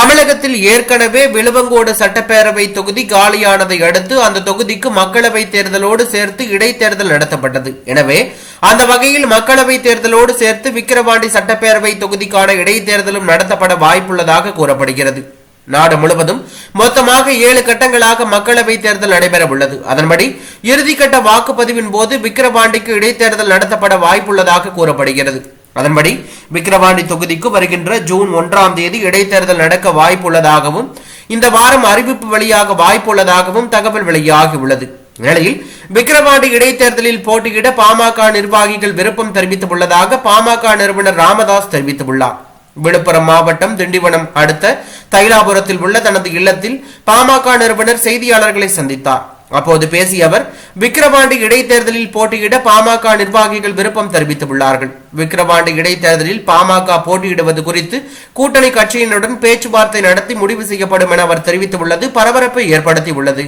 தமிழகத்தில் ஏற்கனவே விழுவங்கோடு சட்டப்பேரவை தொகுதி காலியானதை அடுத்து அந்த தொகுதிக்கு மக்களவை தேர்தலோடு சேர்த்து இடைத்தேர்தல் நடத்தப்பட்டது. எனவே அந்த வகையில் மக்களவை தேர்தலோடு சேர்த்து விக்கிரவாண்டி சட்டப்பேரவை தொகுதிக்கான இடைத்தேர்தலும் நடத்தப்பட வாய்ப்புள்ளதாக கூறப்படுகிறது. நாடு முழுவதும் மொத்தமாக ஏழு கட்டங்களாக மக்களவை தேர்தல் நடைபெற உள்ளது அதன்படி இறுதிக்கட்ட வாக்குப்பதிவின் போது விக்கிரவாண்டிக்கு இடைத்தேர்தல் நடத்தப்பட வாய்ப்புள்ளதாக கூறப்படுகிறது. அதன்படி விக்கிரவாண்டி தொகுதிக்கு வருகின்ற ஜூன் ஒன்றாம் தேதி இடைத்தேர்தல் நடக்க வாய்ப்புள்ளதாகவும் இந்த வாரம் அறிவிப்பு வழியாக வாய்ப்புள்ளதாகவும் தகவல் வெளியாகியுள்ளது. நிலையில் விக்கிரவாண்டி இடைத்தேர்தலில் போட்டியிட பாமக நிர்வாகிகள் விருப்பம் தெரிவித்துள்ளதாக பாமக நிறுவனர் ராமதாஸ் தெரிவித்துள்ளார். விழுப்புரம் மாவட்டம் திண்டிவனம் அடுத்த தைலாபுரத்தில் உள்ள தனது இல்லத்தில் பாமக நிறுவனர் செய்தியாளர்களை சந்தித்தார். அப்போது பேசிய அவர் விக்கிரவாண்டி இடைத்தேர்தலில் போட்டியிட பாமக நிர்வாகிகள் விருப்பம் தெரிவித்துள்ளார்கள். விக்கிரவாண்டி இடைத்தேர்தலில் பாமக போட்டியிடுவது குறித்து கூட்டணி கட்சியினருடன் பேச்சுவார்த்தை நடத்தி முடிவு செய்யப்படும் என அவர் தெரிவித்துள்ளது. பரபரப்பை ஏற்படுத்தியுள்ளது.